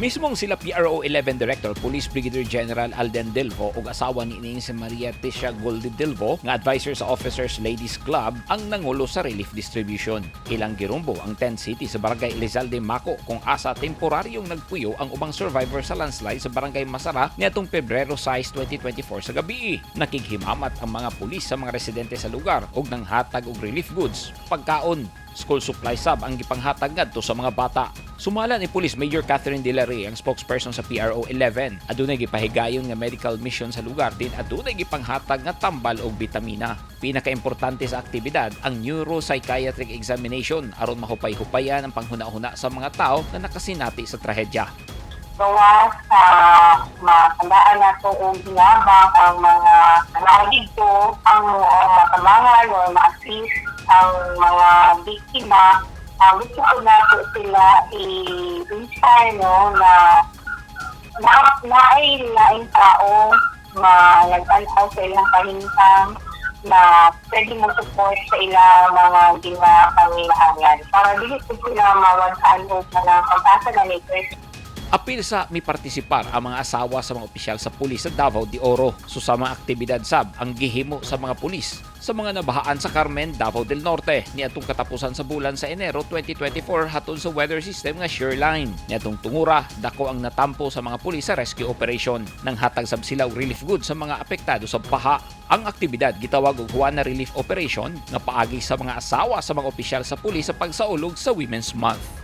Mismong sila PRO 11 Director Police Brigadier General Alden Delvo ug asawa ni ining si Maria Tisha Goldi Delvo nga advisor sa Officers Ladies Club ang nangulo sa relief distribution. Ilang girumbo ang tent city sa barangay Elizalde Maco kung asa temporaryong nagpuyo ang ubang survivor sa landslide sa barangay Masara niadtong Pebrero 6, 2024 sa gabi. Nakighimamat ang mga pulis sa mga residente sa lugar ug nang hatag og relief goods, pagkaon, school supply sub ang gipanghatag ngadto sa mga bata. Sumala ni Police Major Catherine De ang spokesperson sa PRO 11. Adunay gipahigayon nga medical mission sa lugar din adunay gipanghatag nga tambal og bitamina. Pinakaimportante sa aktibidad ang neuropsychiatric examination aron mahupay-hupayan ang panghuna-huna sa mga tao na nakasinati sa trahedya. gawa sa matandaan na o hinabang ang mga nalagig ko, ang uh, matamangan o ma-assist ang mga biktima. Uh, gusto ko na po sila i-inspire no, na na naay laing tao na nagtantaw sa ilang kahintang na pwede mo support sa ilang mga ginapanginahangan para dili po sila mawansaan o na ng pagkasa na Chris Apil sa mi partisipar ang mga asawa sa mga opisyal sa pulis sa Davao de Oro. Susama aktibidad sab ang gihimo sa mga pulis sa mga nabahaan sa Carmen, Davao del Norte ni atong katapusan sa bulan sa Enero 2024 hatod sa weather system nga Shoreline. Ni atong tungura dako ang natampo sa mga pulis sa rescue operation nang hatag sab sila og relief goods sa mga apektado sa baha. Ang aktibidad gitawag og Juana Relief Operation nga paagi sa mga asawa sa mga opisyal sa pulis sa pagsaulog sa Women's Month.